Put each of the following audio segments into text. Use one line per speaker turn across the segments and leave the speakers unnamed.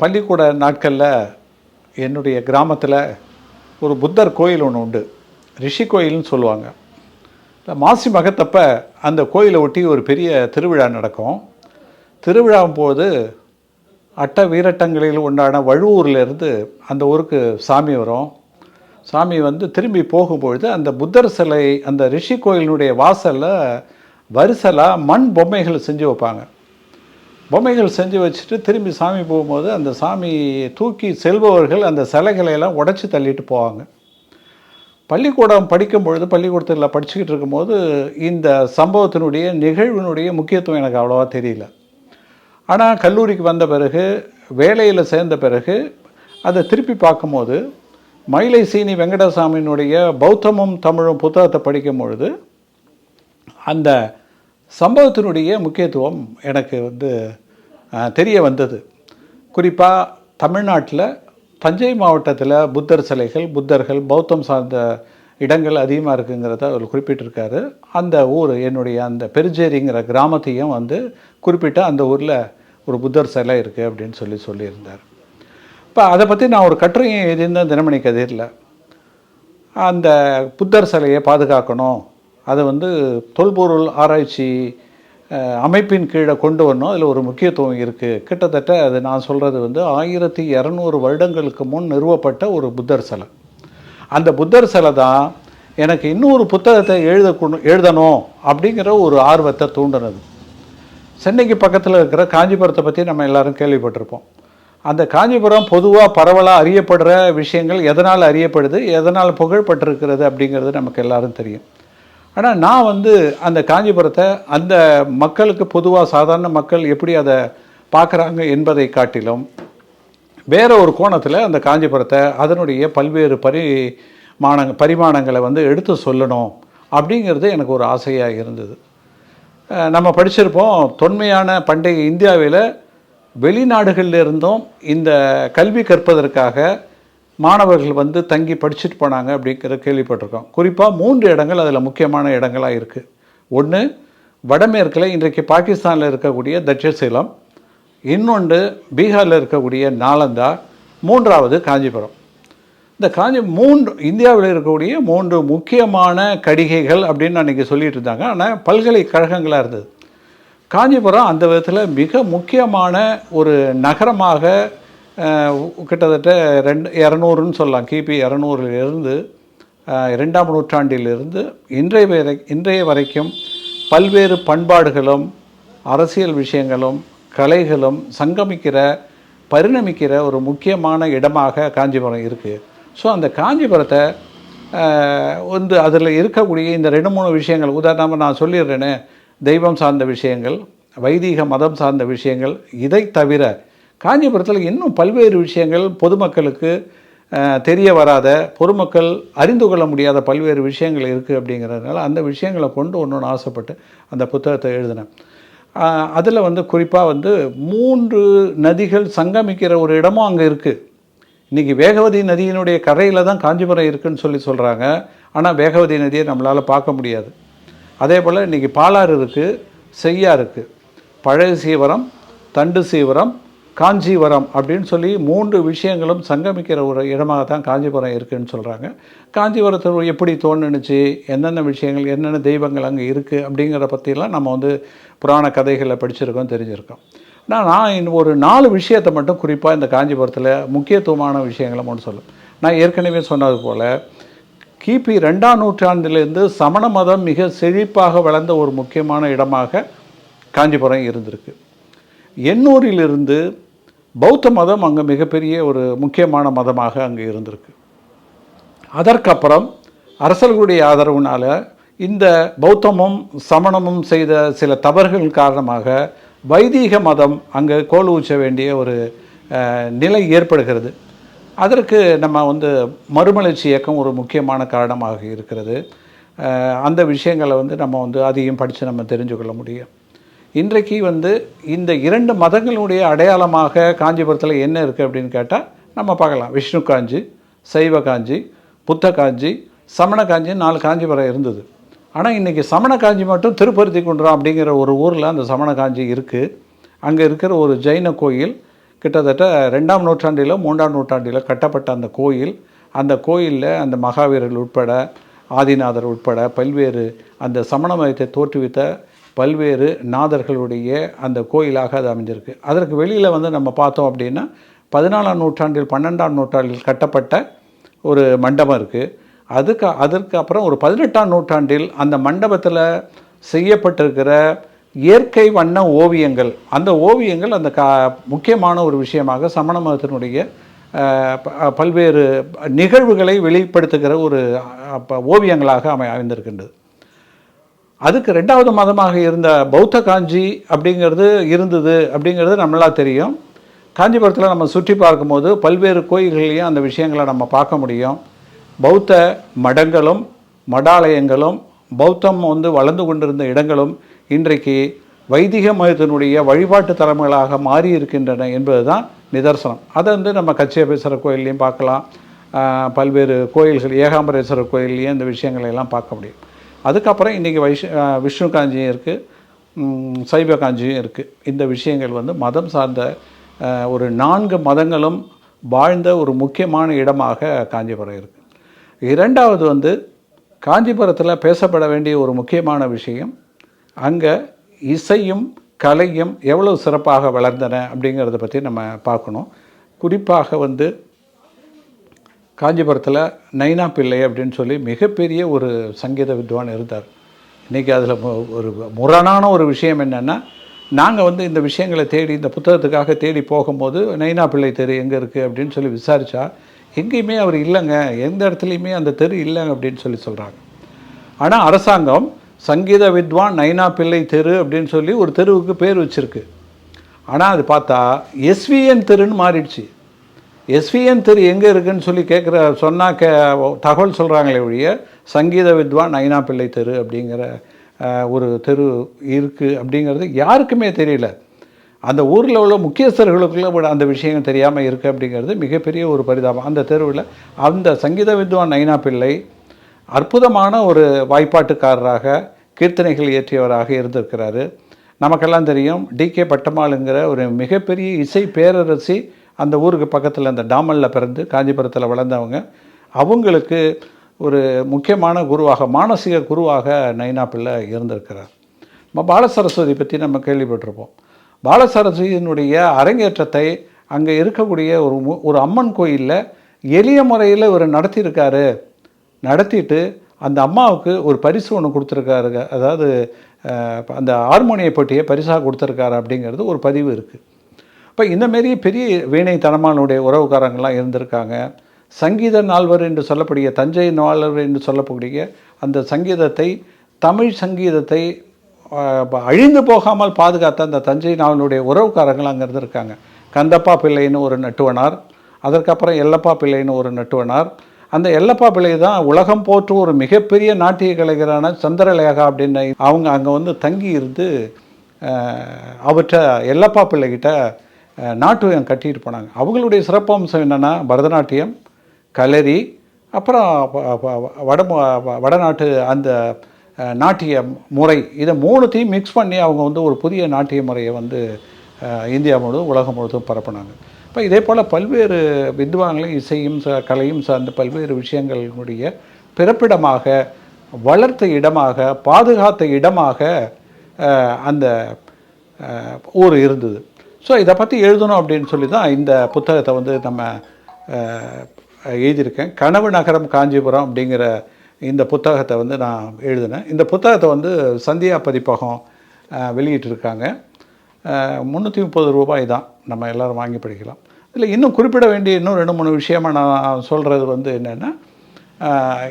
பள்ளிக்கூட நாட்களில் என்னுடைய கிராமத்தில் ஒரு புத்தர் கோயில் ஒன்று உண்டு. ரிஷி கோயில்னு சொல்லுவாங்க. மாசி மகத்தப்ப அந்த கோயிலை ஒட்டி ஒரு பெரிய திருவிழா நடக்கும். திருவிழாவும் போது அட்ட வீரட்டங்களில் உண்டான வழுவூர்லேருந்து அந்த ஊருக்கு சாமி வரும். சாமி வந்து திரும்பி போகும்பொழுது அந்த புத்தர் சிலை அந்த ரிஷி கோயிலினுடைய வாசலில் வரிசலாக மண் பொம்மைகள் செஞ்சு வைப்பாங்க. பொம்மைகள் செஞ்சு வச்சுட்டு திரும்பி சாமி போகும்போது அந்த சாமி தூக்கி செல்பவர்கள் அந்த சிலைகளை எல்லாம் உடச்சி தள்ளிட்டு போவாங்க. பள்ளிக்கூடம் படிக்கும் பொழுது பள்ளிக்கூடத்தில் படிச்சுக்கிட்டு இருக்கும்போது இந்த சம்பவத்தினுடைய நிகழ்வினுடைய முக்கியத்துவம் எனக்கு அவ்வளோவா தெரியல. ஆனால் கல்லூரிக்கு வந்த பிறகு வேலையில் சேர்ந்த பிறகு அதை திருப்பி பார்க்கும்போது மயிலை சீனி வெங்கடசாமியினுடைய பௌத்தமும் தமிழும் புத்தகத்தை படிக்கும் பொழுது அந்த சம்பவத்தினுடைய முக்கியத்துவம் எனக்கு வந்து தெரிய வந்தது. குறிப்பாக தமிழ்நாட்டில் தஞ்சை மாவட்டத்தில் புத்தர் சிலைகள் புத்தர்கள் பௌத்தம் சார்ந்த இடங்கள் அதிகமாக இருக்குங்கிறத அவர் குறிப்பிட்டிருக்காரு. அந்த ஊர் என்னுடைய அந்த பெருஞ்சேரிங்கிற கிராமத்தையும் வந்து குறிப்பிட்டு அந்த ஊரில் ஒரு புத்தர் சிலை இருக்குது அப்படின்னு சொல்லி சொல்லியிருந்தார். இப்போ அதை பற்றி நான் ஒரு கட்டுரையும் எழுதியிருந்தேன் தினமணி கதிரில். அந்த புத்தர் சிலையை பாதுகாக்கணும். அதை வந்து தொல்பொருள் ஆராய்ச்சி அமைப்பின் கீழே கொண்டு வரணும். அதில் ஒரு முக்கியத்துவம் இருக்குது கிட்டத்தட்ட அது நான் சொல்கிறது வந்து ஆயிரத்தி இரநூறு வருடங்களுக்கு முன் நிறுவப்பட்ட ஒரு புத்தர் சிலை. அந்த புத்தர் சிலை தான் எனக்கு இன்னொரு புத்தகத்தை எழுத எழுதணும் அப்படிங்கிற ஒரு ஆர்வத்தை தூண்டினது. சென்னைக்கு பக்கத்தில் இருக்கிற காஞ்சிபுரத்தை பற்றி நம்ம எல்லோரும் கேள்விப்பட்டிருப்போம். அந்த காஞ்சிபுரம் பொதுவாக பரவலாக அறியப்படுற விஷயங்கள் எதனால் அறியப்படுது எதனால் புகழ்பட்டிருக்கிறது அப்படிங்கிறது நமக்கு எல்லாரும் தெரியும். ஆனால் நான் வந்து அந்த காஞ்சிபுரத்தை அந்த மக்களுக்கு பொதுவாக சாதாரண மக்கள் எப்படி அதை பார்க்குறாங்க என்பதை காட்டிலும் வேறு ஒரு கோணத்தில் அந்த காஞ்சிபுரத்தை அதனுடைய பல்வேறு பரிமாண பரிமாணங்களை வந்து எடுத்து சொல்லணும் அப்படிங்கிறது எனக்கு ஒரு ஆசையாக இருந்தது. நம்ம படிச்சிருப்போம் தொன்மையான பண்டைய இந்தியாவில் வெளிநாடுகளில் இருந்தும் இந்த கல்வி கற்பதற்காக மாணவர்கள் வந்து தங்கி படிச்சுட்டு போனாங்க அப்படிங்கிற கேள்விப்பட்டிருக்கோம். குறிப்பாக மூன்று இடங்கள் அதில் முக்கியமான இடங்களாக இருக்குது ஒன்று வடமேற்கில் இன்றைக்கு பாகிஸ்தானில் இருக்கக்கூடிய தட்சசீலம் இன்னொன்று பீகாரில் இருக்கக்கூடிய நாலந்தா மூன்றாவது காஞ்சிபுரம். இந்த காஞ்சி மூன்று இந்தியாவில் இருக்கக்கூடிய மூன்று முக்கியமான கடிகைகள் அப்படின்னு அன்றைக்கி சொல்லிட்டு இருந்தாங்க. ஆனால் பல்கலைக்கழகங்களாக இருந்தது. காஞ்சிபுரம் அந்த விதத்தில் மிக முக்கியமான ஒரு நகரமாக கிட்டத்தட்ட ரெண்டு இரநூறுன்னு சொல்லலாம். கிபி இரநூறுலேருந்து இரண்டாம் நூற்றாண்டிலிருந்து இன்றைய வரை இன்றைய வரைக்கும் பல்வேறு பண்பாடுகளும் அரசியல் விஷயங்களும் கலைகளும் சங்கமிக்கிற பரிணமிக்கிற ஒரு முக்கியமான இடமாக காஞ்சிபுரம் இருக்குது ஸோ அந்த காஞ்சிபுரத்தை வந்து அதில் இருக்கக்கூடிய இந்த ரெண்டு மூணு விஷயங்கள் உதாரணமாக நான் சொல்லிடுறேனே தெய்வம் சார்ந்த விஷயங்கள் வைதீக மதம் சார்ந்த விஷயங்கள் இதை தவிர காஞ்சிபுரத்தில் இன்னும் பல்வேறு விஷயங்கள் பொதுமக்களுக்கு தெரிய வராத பொதுமக்கள் அறிந்து கொள்ள முடியாத பல்வேறு விஷயங்கள் இருக்குது அப்படிங்கிறதுனால அந்த விஷயங்களை கொண்டு ஒன்று ஆசைப்பட்டு அந்த புத்தகத்தை எழுதினேன். அதில் வந்து குறிப்பாக வந்து மூன்று நதிகள் சங்கமிக்கிற ஒரு இடமும் அங்கே இருக்குது இன்றைக்கி வேகவதி நதியினுடைய கரையில் தான் காஞ்சிபுரம் இருக்குன்னு சொல்லி சொல்கிறாங்க ஆனால் வேகவதி நதியை நம்மளால் பார்க்க முடியாது. அதே போல் இன்றைக்கி பாலாறு இருக்குது செய்யா இருக்குது பழைய சீவரம் தண்டு சீவரம் காஞ்சிவரம் அப்படின்னு சொல்லி மூன்று விஷயங்களும் சங்கமிக்கிற ஒரு இடமாக தான் காஞ்சிபுரம் இருக்குதுன்னு சொல்கிறாங்க காஞ்சிபுரத்தில் எப்படி தோணுனுச்சு என்னென்ன விஷயங்கள் என்னென்ன தெய்வங்கள் அங்கே இருக்குது அப்படிங்கிற பற்றிலாம் நம்ம வந்து புராண கதைகளை படிச்சிருக்கோம் தெரிஞ்சிருக்கோம். நான் நான் ஒரு நாலு விஷயத்தை மட்டும் குறிப்பாக இந்த காஞ்சிபுரத்தில் முக்கியத்துவமான விஷயங்களை மட்டும் சொல்லும் நான் ஏற்கனவே சொன்னது போல் கிபி ரெண்டாம் நூற்றாண்டிலிருந்து சமண மதம் மிக செழிப்பாக வளர்ந்த ஒரு முக்கியமான இடமாக காஞ்சிபுரம் இருந்திருக்கு. எண்ணூரிலிருந்து பௌத்த மதம் அங்கே மிகப்பெரிய ஒரு முக்கியமான மதமாக அங்கே இருந்திருக்கு. அதற்கப்புறம் அரசர்களுடைய ஆதரவுனால் இந்த பௌத்தமும் சமணமும் செய்த சில தவறுகள் காரணமாக வைதீக மதம் அங்கே கோல் ஊச்ச வேண்டிய ஒரு நிலை ஏற்படுகிறது. அதற்கு நம்ம வந்து மறுமலர்ச்சி இயக்கம் ஒரு முக்கியமான காரணமாக இருக்கிறது. அந்த விஷயங்களை வந்து நம்ம வந்து அதையும் படித்து நம்ம தெரிஞ்சு கொள்ள முடியும். இன்றைக்கு வந்து இந்த இரண்டு மதங்களுடைய அடையாளமாக காஞ்சிபுரத்தில் என்ன இருக்குது அப்படின்னு கேட்டால் நம்ம பார்க்கலாம். விஷ்ணு காஞ்சி சைவ காஞ்சி புத்த காஞ்சி சமண காஞ்சி நாலு காஞ்சிபுரம் இருந்தது. ஆனால் இன்றைக்கி சமண காஞ்சி மட்டும் திருப்பருத்தி குன்றம் அப்படிங்கிற ஒரு ஊரில் அந்த சமண காஞ்சி இருக்குது அங்கே இருக்கிற ஒரு ஜெயின கோயில் கிட்டத்தட்ட ரெண்டாம் நூற்றாண்டிலோ மூன்றாம் நூற்றாண்டிலோ கட்டப்பட்ட அந்த கோயில். அந்த கோயிலில் அந்த மகாவீரர்கள் உட்பட ஆதிநாதர் உட்பட பல்வேறு அந்த சமண மதத்தை தோற்றுவித்த பல்வேறு நாதர்களுடைய அந்த கோயிலாக அது அமைஞ்சிருக்கு. அதற்கு வெளியில் வந்து நம்ம பார்த்தோம் அப்படின்னா பதினாலாம் நூற்றாண்டில் பன்னெண்டாம் நூற்றாண்டில் கட்டப்பட்ட ஒரு மண்டபம் இருக்குது அதுக்கு அதற்கு அப்புறம் ஒரு பதினெட்டாம் நூற்றாண்டில் அந்த மண்டபத்தில் செய்யப்பட்டிருக்கிற இயற்கை வண்ண ஓவியங்கள். அந்த ஓவியங்கள் அந்த கா முக்கியமான ஒரு விஷயமாக சமண மதத்தினுடைய பல்வேறு நிகழ்வுகளை வெளிப்படுத்துகிற ஒரு ஓவியங்களாக அமை அமைந்திருக்கின்றது. அதுக்கு ரெண்டாவது மதமாக இருந்த பௌத்த காஞ்சி அப்படிங்கிறது இருந்தது அப்படிங்கிறது நம்மளா தெரியும். காஞ்சிபுரத்தில் நம்ம சுற்றி பார்க்கும்போது பல்வேறு கோயில்களையும் அந்த விஷயங்களை நம்ம பார்க்க முடியும். பௌத்த மடங்களும் மடாலயங்களும் பௌத்தம் வந்து வளர்ந்து கொண்டிருந்த இடங்களும் இன்றைக்கு வைதிக மதத்தினுடைய வழிபாட்டு தலைமைகளாக மாறி இருக்கின்றன என்பது தான் நிதர்சனம். அதை வந்து நம்ம கச்சியபேஸ்வரர் கோயில்லையும் பார்க்கலாம். பல்வேறு கோயில்கள் ஏகாம்பரேஸ்வரர் கோயில்லையும் இந்த விஷயங்களை எல்லாம் பார்க்க முடியும். அதுக்கப்புறம் இன்றைக்கி வைஷ் விஷ்ணு காஞ்சியும் இருக்குது சைவ காஞ்சியும் இருக்குது இந்த விஷயங்கள் வந்து மதம் சார்ந்த ஒரு நான்கு மதங்களும் வாழ்ந்த ஒரு முக்கியமான இடமாக காஞ்சிபுரம் இருக்குது இரண்டாவது வந்து காஞ்சிபுரத்தில் பேசப்பட வேண்டிய ஒரு முக்கியமான விஷயம் அங்கே இசையும் கலையும் எவ்வளவு சிறப்பாக வளர்ந்தன அப்படிங்கிறத பற்றி நம்ம பார்க்கணும். குறிப்பாக வந்து காஞ்சிபுரத்தில் நைனா பிள்ளை அப்படின்னு சொல்லி மிகப்பெரிய ஒரு சங்கீத வித்வான் இருந்தார். இன்றைக்கி அதில் ஒரு முரணான ஒரு விஷயம் என்னென்னா நாங்கள் வந்து இந்த விஷயங்களை தேடி இந்த புத்தகத்துக்காக தேடி போகும்போது நைனா பிள்ளை தெரு எங்கே இருக்குது அப்படின்னு சொல்லி விசாரித்தா எங்கேயுமே அவர் இல்லைங்க. எந்த இடத்துலையுமே அந்த தெரு இல்லைங்க அப்படின்னு சொல்லி சொல்கிறாங்க ஆனால் அரசாங்கம் சங்கீத வித்வான் நைனா பிள்ளை தெரு அப்படின்னு சொல்லி ஒரு தெருவுக்கு பேர் வச்சுருக்கு. ஆனால் அது பார்த்தா எஸ்விஎன் தெருன்னு மாறிடுச்சு. எஸ்விஎன் தெரு எங்கே இருக்குன்னு சொல்லி கேட்குற சொன்னால் கே தகவல் சொல்கிறாங்களே ஒழிய சங்கீத வித்வான் நைனா பிள்ளை தெரு அப்படிங்கிற ஒரு தெரு இருக்குது அப்படிங்கிறது யாருக்குமே தெரியல. அந்த ஊரில் உள்ள முக்கியஸ்தர்களுக்குள்ள அந்த விஷயம் தெரியாமல் இருக்குது அப்படிங்கிறது மிகப்பெரிய ஒரு பரிதாபம். அந்த தெருவில் அந்த சங்கீத வித்வான் நைனா பிள்ளை அற்புதமான ஒரு வாய்ப்பாட்டுக்காரராக கீர்த்தனைகள் இயற்றியவராக இருந்திருக்கிறாரு. நமக்கெல்லாம் தெரியும் டிகே பட்டம்மாளுங்கிற ஒரு மிகப்பெரிய இசை பேரரசி அந்த ஊருக்கு பக்கத்தில் அந்த டாமலில் பிறந்து காஞ்சிபுரத்தில் வளர்ந்தவங்க அவங்களுக்கு ஒரு முக்கியமான குருவாக மானசீக குருவாக நைனா பிள்ளை இருந்திருக்கிறார். நம்ம பாலசரஸ்வதி பற்றி நம்ம கேள்விப்பட்டிருப்போம். பாலசரஸ்வதியினுடைய அரங்கேற்றத்தை அங்கே இருக்கக்கூடிய ஒரு ஒரு அம்மன் கோயிலில் எளிய முறையில் இவர் நடத்தியிருக்காரு. நடத்திட்டு அந்த அம்மாவுக்கு ஒரு பரிசு ஒன்று கொடுத்துருக்காருங்க அதாவது அந்த ஹார்மோனிய போட்டியை பரிசாக கொடுத்துருக்காரு அப்படிங்கிறது ஒரு பதிவு இருக்குது இப்போ இந்தமாரி பெரிய வீணை தனமானுடைய உறவுக்காரங்களாம் இருந்திருக்காங்க. சங்கீத நால்வர் என்று சொல்லக்கூடிய தஞ்சை நால்வர் என்று சொல்லக்கூடிய அந்த சங்கீதத்தை தமிழ் சங்கீதத்தை அழிந்து போகாமல் பாதுகாத்த அந்த தஞ்சை நாவலுடைய உறவுக்காரங்கள் அங்கே இருந்திருக்காங்க. கந்தப்பா பிள்ளைன்னு ஒரு நட்டுவனார் அதற்கப்புறம் எல்லப்பா பிள்ளைன்னு ஒரு நட்டுவனார். அந்த எல்லப்பா பிள்ளை தான் உலகம் போற்று ஒரு மிகப்பெரிய நாட்டிய கலைஞரான சந்திரலேகா அப்படின்னு அவங்க அங்கே வந்து தங்கி இருந்து அவற்றை எல்லப்பா பிள்ளைகிட்ட நாட்டுயம் கட்டிட்டு போனாங்க. அவங்களுடைய சிறப்பம்சம் என்னென்னா பரதநாட்டியம் கலரி அப்புறம் வட வடநாட்டு அந்த நாட்டிய முறை. இதை மூணுத்தையும் மிக்ஸ் பண்ணி அவங்க வந்து ஒரு புதிய நாட்டிய முறையை வந்து இந்தியா முழுவதும் உலகம் முழுவதும் பரப்புனாங்க. இப்போ இதே போல் பல்வேறு வித்வான்களையும் இசையும் ச கலையும் சார்ந்த பல்வேறு விஷயங்களுடைய பிறப்பிடமாக வளர்த்த இடமாக பாதுகாத்த இடமாக அந்த ஊர் இருந்தது. ஸோ இதை பற்றி எழுதணும் அப்படின்னு சொல்லி தான் இந்த புத்தகத்தை வந்து நம்ம எழுதியிருக்கேன். கனவு நகரம் காஞ்சிபுரம் அப்படிங்கிற இந்த புத்தகத்தை வந்து நான் எழுதினேன். இந்த புத்தகத்தை வந்து சந்தியா பதிப்பகம் வெளியிட்டிருக்காங்க. முந்நூற்றி முப்பது ரூபாய் தான். நம்ம எல்லாரும் வாங்கி படிக்கலாம். இதில் இன்னும் குறிப்பிட வேண்டிய இன்னும் ரெண்டு மூணு விஷயமா நான் சொல்கிறது வந்து என்னென்னா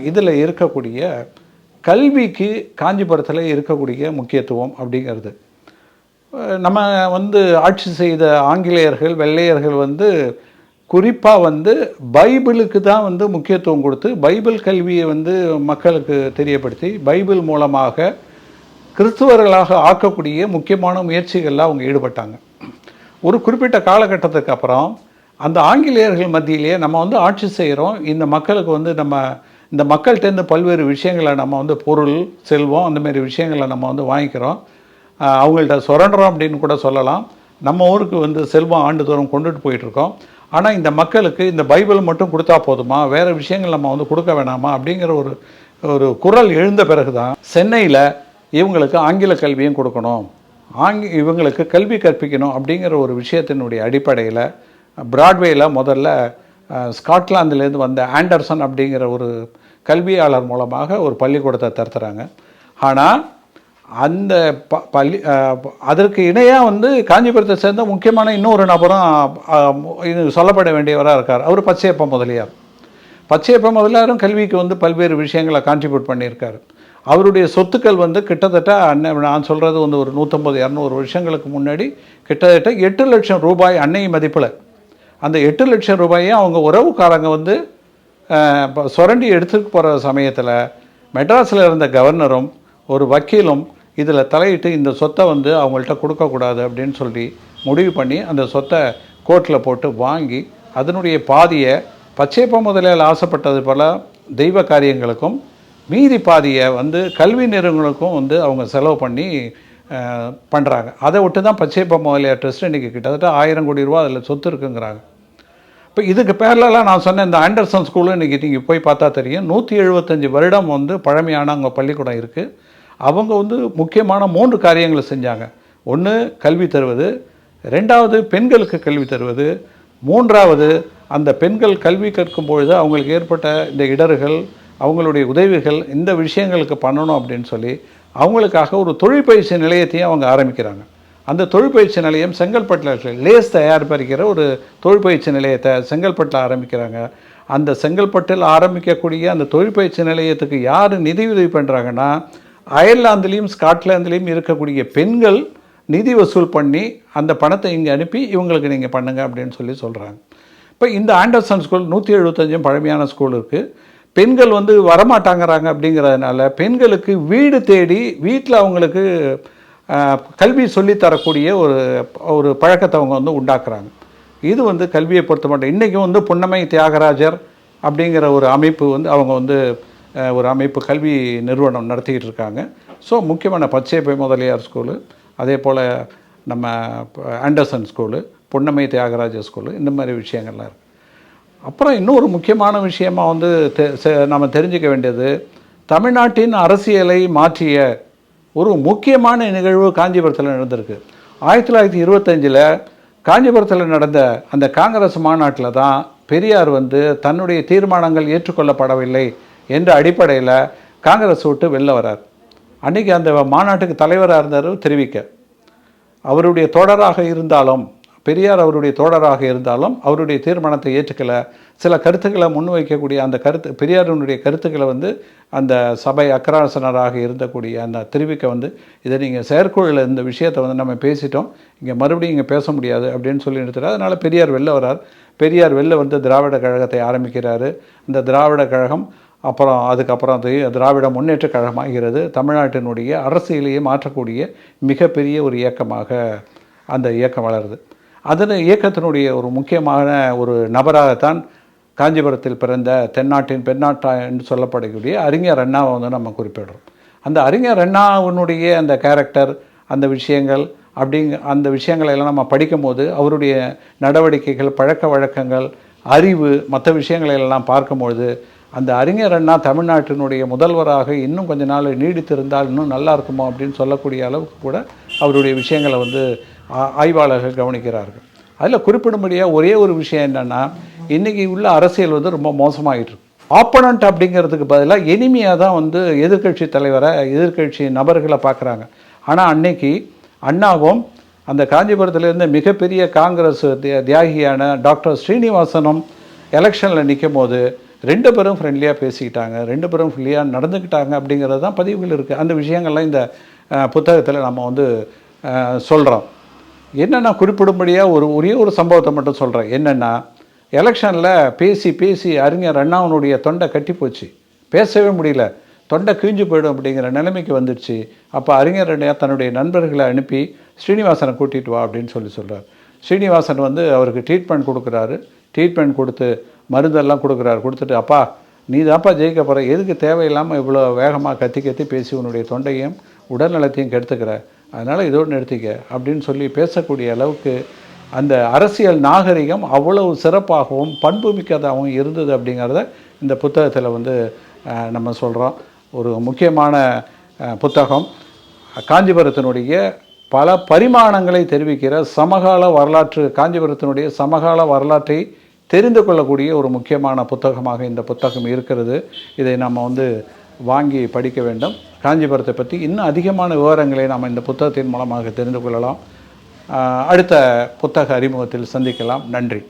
இதில் இருக்கக்கூடிய கல்விக்கு காஞ்சிபுரத்தில் இருக்கக்கூடிய முக்கியத்துவம் அப்படிங்கிறது. நம்ம வந்து ஆட்சி செய்த ஆங்கிலேயர்கள் வெள்ளையர்கள் வந்து குறிப்பாக வந்து பைபிளுக்கு தான் வந்து முக்கியத்துவம் கொடுத்து பைபிள் கல்வியை வந்து மக்களுக்கு தெரியப்படுத்தி பைபிள் மூலமாக கிறிஸ்துவர்களாக ஆக்கக்கூடிய முக்கியமான முயற்சிகளில் அவங்க ஈடுபட்டாங்க. ஒரு குறிப்பிட்ட காலகட்டத்துக்கு அப்புறம் அந்த ஆங்கிலேயர்கள் மத்தியிலேயே நம்ம வந்து ஆட்சி செய்கிறோம் இந்த மக்களுக்கு வந்து நம்ம இந்த மக்கள்கிட்டேருந்து பல்வேறு விஷயங்களை நம்ம வந்து பொருள் செல்வம் அந்தமாரி விஷயங்களை நம்ம வந்து வாங்கிக்கிறோம். அவங்கள்ட்ட சுரண்டுறோம் அப்படின்னு கூட சொல்லலாம். நம்ம ஊருக்கு வந்து செல்வம் ஆண்டுதோறும் கொண்டுட்டு போயிட்டுருக்கோம். ஆனால் இந்த மக்களுக்கு இந்த பைபிள் மட்டும் கொடுத்தா போதுமா? வேறு விஷயங்கள் நம்ம வந்து கொடுக்க வேணாமா? அப்படிங்கிற ஒரு ஒரு குரல் எழுந்த பிறகு தான் சென்னையில் இவங்களுக்கு ஆங்கில கல்வியும் கொடுக்கணும். ஆங்கி இவங்களுக்கு கல்வி கற்பிக்கணும் அப்படிங்கிற ஒரு விஷயத்தினுடைய அடிப்படையில் பிராட்வேயில் முதல்ல ஸ்காட்லாந்துலேருந்து வந்த ஆண்டர்சன் அப்படிங்கிற ஒரு கல்வியாளர் மூலமாக ஒரு பள்ளிக்கூடத்தை திறத்துறாங்க. ஆனால் அந்த ப பள்ளி அதற்கு இணையாக வந்து காஞ்சிபுரத்தை சேர்ந்த முக்கியமான இன்னொரு நபரும் இது சொல்லப்பட வேண்டியவராக இருக்கார். அவர் பச்சையப்ப முதலியார். பச்சையப்ப முதலியாரும் கல்விக்கு வந்து பல்வேறு விஷயங்களை கான்ட்ரிபியூட் பண்ணியிருக்காரு. அவருடைய சொத்துக்கள் வந்து கிட்டத்தட்ட அன்னை நான் சொல்கிறது வந்து ஒரு நூற்றம்பது இரநூறு வருஷங்களுக்கு முன்னாடி கிட்டத்தட்ட எட்டு லட்சம் ரூபாய் அன்னை மதிப்பில். அந்த எட்டு லட்சம் ரூபாயை அவங்க உறவுக்காரங்க வந்து சுரண்டி எடுத்துட்டு போகிற சமயத்தில் மெட்ராஸில் இருந்த கவர்னரும் ஒரு வக்கீலும் இதில் தலையிட்டு இந்த சொத்தை வந்து அவங்கள்ட்ட கொடுக்கக்கூடாது அப்படின்னு சொல்லி முடிவு பண்ணி அந்த சொத்தை கோர்ட்டில் போட்டு வாங்கி அதனுடைய பாதியை பச்சைப்ப முதலில் ஆசைப்பட்டது போல் தெய்வ காரியங்களுக்கும் மீதி பாதியை வந்து கல்வி நிறுவனங்களுக்கும் வந்து அவங்க செலவு பண்ணி பண்ணுறாங்க அதை விட்டு தான் பச்சைப்ப முதலியார் ட்ரஸ்ட் இன்றைக்கி கிட்டத்தட்ட ஆயிரம் கோடி ரூபா அதில் சொத்து இருக்குங்கிறாங்க. இப்போ இதுக்கு பேரலாம் நான் சொன்ன இந்த ஆண்டர்சன் ஸ்கூலு இன்றைக்கி நீங்கள் போய் பார்த்தா தெரியும். நூற்றி எழுபத்தஞ்சு வருடம் வந்து பழமையான அங்கே பள்ளிக்கூடம் இருக்குது அவங்க வந்து முக்கியமான மூன்று காரியங்களை செஞ்சாங்க. ஒன்று கல்வி தருவது ரெண்டாவது பெண்களுக்கு கல்வி தருவது மூன்றாவது அந்த பெண்கள் கல்வி கற்கும் பொழுது அவங்களுக்கு ஏற்பட்ட இந்த இடர்கள் அவங்களுடைய உதவிகள் இந்த விஷயங்களுக்கு பண்ணணும் அப்படின்னு சொல்லி அவங்களுக்காக ஒரு தொழிற்பயிற்சி நிலையத்தையும் அவங்க ஆரம்பிக்கிறாங்க. அந்த தொழிற்பயிற்சி நிலையம் செங்கல்பட்டில் லேஸ் தயாரிப்பறிக்கிற ஒரு தொழிற்பயிற்சி நிலையத்தை செங்கல்பட்டில் ஆரம்பிக்கிறாங்க. அந்த செங்கல்பட்டில் ஆரம்பிக்கக்கூடிய அந்த தொழிற்பயிற்சி நிலையத்துக்கு யார் நிதியுதவி பண்ணுறாங்கன்னா அயர்லாந்துலேயும் ஸ்காட்லாந்துலேயும் இருக்கக்கூடிய பெண்கள் நிதி வசூல் பண்ணி அந்த பணத்தை இங்கே அனுப்பி இவங்களுக்கு நீங்கள் பண்ணுங்க அப்படின்னு சொல்லி சொல்கிறாங்க இப்போ இந்த ஆண்டர்சன் ஸ்கூல் நூற்றி எழுபத்தஞ்சும் பழமையான ஸ்கூல் இருக்குது பெண்கள் வந்து வரமாட்டாங்கிறாங்க அப்படிங்கிறதுனால பெண்களுக்கு வீடு தேடி வீட்டில் அவங்களுக்கு கல்வி சொல்லித்தரக்கூடிய ஒரு ஒரு பழக்கத்தை அவங்க வந்து உண்டாக்குறாங்க. இது வந்து கல்வியை பொறுத்த மட்டும் இன்றைக்கும் வந்து புன்னமை தியாகராஜர் அப்படிங்கிற ஒரு அமைப்பு வந்து அவங்க வந்து ஒரு அமைப்பு கல்வி நிறுவனம் நடத்திக்கிட்டு இருக்காங்க. ஸோ முக்கியமான பச்சைப்பை முதலியார் ஸ்கூலு அதே போல் நம்ம ஆண்டர்சன் ஸ்கூலு பொன்னமை தியாகராஜர் ஸ்கூலு இந்த மாதிரி விஷயங்கள்லாம் இருக்குது அப்புறம் இன்னொரு முக்கியமான விஷயமா வந்து தெ- நம்ம தெரிஞ்சுக்க வேண்டியது தமிழ்நாட்டின் அரசியலை மாற்றிய ஒரு முக்கியமான நிகழ்வு காஞ்சிபுரத்தில் நடந்திருக்கு. ஆயிரத்தி தொள்ளாயிரத்தி இருபத்தஞ்சில் காஞ்சிபுரத்தில் நடந்த அந்த காங்கிரஸ் மாநாட்டில் தான் பெரியார் வந்து தன்னுடைய தீர்மானங்கள் ஏற்றுக்கொள்ளப்படவில்லை என்ற அடிப்படையில் காங்கிரஸ் விட்டு வெளில வரார். அன்றைக்கி அந்த மாநாட்டுக்கு தலைவராக இருந்தார் தெரிவிக்க. அவருடைய தோழராக இருந்தாலும் பெரியார் அவருடைய தோழராக இருந்தாலும் அவருடைய தீர்மானத்தை ஏற்றுக்கல. சில கருத்துக்களை முன்வைக்கக்கூடிய அந்த கருத்து பெரியாரினுடைய கருத்துக்களை வந்து அந்த சபை அக்கராசனராக இருந்தக்கூடிய அந்த தெரிவிக்க வந்து இதை நீங்கள் செயற்குழுவில் இந்த விஷயத்தை வந்து நம்ம பேசிட்டோம். இங்கே மறுபடியும் இங்கே பேச முடியாது அப்படின்னு சொல்லி நிறுத்துறாரு. அதனால் பெரியார் வெளில வரார். பெரியார் வெளில வந்து திராவிட கழகத்தை ஆரம்பிக்கிறாரு. இந்த திராவிட கழகம் அப்புறம் அதுக்கப்புறம் அது திராவிட முன்னேற்ற கழகமாகிறது. தமிழ்நாட்டினுடைய அரசியலையே மாற்றக்கூடிய மிகப்பெரிய ஒரு இயக்கமாக அந்த இயக்கம் வளருது. அதன் இயக்கத்தினுடைய ஒரு முக்கியமான ஒரு நபராகத்தான் காஞ்சிபுரத்தில் பிறந்த தென்னாட்டின் பெண்ணாட்டா என்று சொல்லப்படக்கூடிய அறிஞர் அண்ணாவை வந்து நம்ம குறிப்பிடுறோம். அந்த அறிஞர் அண்ணாவினுடைய அந்த கேரக்டர் அந்த விஷயங்கள் அப்படிங்க அந்த விஷயங்களை எல்லாம் நம்ம படிக்கும்போது அவருடைய நடவடிக்கைகள் பழக்க வழக்கங்கள் அறிவு மற்ற விஷயங்களை எல்லாம் பார்க்கும்பொழுது அந்த அறிஞர் அண்ணா தமிழ்நாட்டினுடைய முதல்வராக இன்னும் கொஞ்ச நாள் நீடித்திருந்தால் இன்னும் நல்லா இருக்குமோ அப்படின்னு சொல்லக்கூடிய அளவுக்கு கூட அவருடைய விஷயங்களை வந்து ஆ- ஆய்வாளர்கள் கவனிக்கிறார்கள். அதில் குறிப்பிடும்படியாக ஒரே ஒரு விஷயம் என்னென்னா இன்றைக்கி உள்ள அரசியல் வந்து ரொம்ப மோசமாகிட்டு இருக்கு. ஆப்பனண்ட் அப்படிங்கிறதுக்கு பதிலாக எளிமையாக தான் வந்து எதிர்க்கட்சி தலைவரை எதிர்க்கட்சி நபர்களை பார்க்குறாங்க. ஆனால் அன்னைக்கு அண்ணாவும் அந்த காஞ்சிபுரத்துலேருந்து மிகப்பெரிய காங்கிரஸ் தியாகியான டாக்டர் ஸ்ரீனிவாசனும் எலெக்ஷனில் நிற்கும் போது ரெண்டு பேரும் ஃப்ரெண்ட்லியாக பேசிக்கிட்டாங்க. ரெண்டு பேரும் ஃப்ரெண்ட்லியாக நடந்துக்கிட்டாங்க அப்படிங்கிறது தான் பதிவுகள் இருக்குது அந்த விஷயங்கள்லாம் இந்த புத்தகத்தில் நம்ம வந்து சொல்கிறோம் என்னென்னா குறிப்பிடும்படியாக ஒரு ஒரே ஒரு சம்பவத்தை மட்டும் சொல்கிறேன் என்னென்னா எலெக்ஷனில் பேசி பேசி அறிஞர் அண்ணாவனுடைய தொண்டை கட்டி போச்சு பேசவே முடியல. தொண்டை கிழிஞ்சு போயிடும் அப்படிங்கிற நிலைமைக்கு வந்துடுச்சு. அப்போ அறிஞர் அண்ணா தன்னுடைய நண்பர்களை அனுப்பி ஸ்ரீனிவாசனை கூட்டிகிட்டு வா அப்படின்னு சொல்லி சொல்கிறார் ஸ்ரீனிவாசன் வந்து அவருக்கு ட்ரீட்மெண்ட் கொடுக்குறாரு. ட்ரீட்மெண்ட் கொடுத்து மருந்தெல்லாம் கொடுக்குறாரு. கொடுத்துட்டு அப்பா நீ தான்ப்பா ஜெயிக்க போகிற எதுக்கு தேவையில்லாமல் இவ்வளோ வேகமாக கத்தி கத்தி பேசி உன்னுடைய தொண்டையும் உடல்நலத்தையும் கெடுத்துக்கிற? அதனால் இதோடு நிறுத்திக்க. அப்படின்னு சொல்லி பேசக்கூடிய அளவுக்கு அந்த அரசியல் நாகரிகம் அவ்வளவு சிறப்பாகவும் பண்புமிக்கதாகவும் இருந்தது அப்படிங்கிறத இந்த புத்தகத்தில் வந்து நம்ம சொல்கிறோம் ஒரு முக்கியமான புத்தகம். காஞ்சிபுரத்தினுடைய பல பரிமாணங்களை தெரிவிக்கிற சமகால வரலாற்று காஞ்சிபுரத்தினுடைய சமகால வரலாற்றை தெரிந்து கொள்ளக்கூடிய ஒரு முக்கியமான புத்தகமாக இந்த புத்தகம் இருக்கிறது. இதை நம்ம வந்து வாங்கி படிக்க வேண்டும். காஞ்சிபுரத்தை பற்றி இன்னும் அதிகமான விவரங்களை நாம் இந்த புத்தகத்தின் மூலமாக தெரிந்து கொள்ளலாம். அடுத்த புத்தக அறிமுகத்தில் சந்திக்கலாம். நன்றி.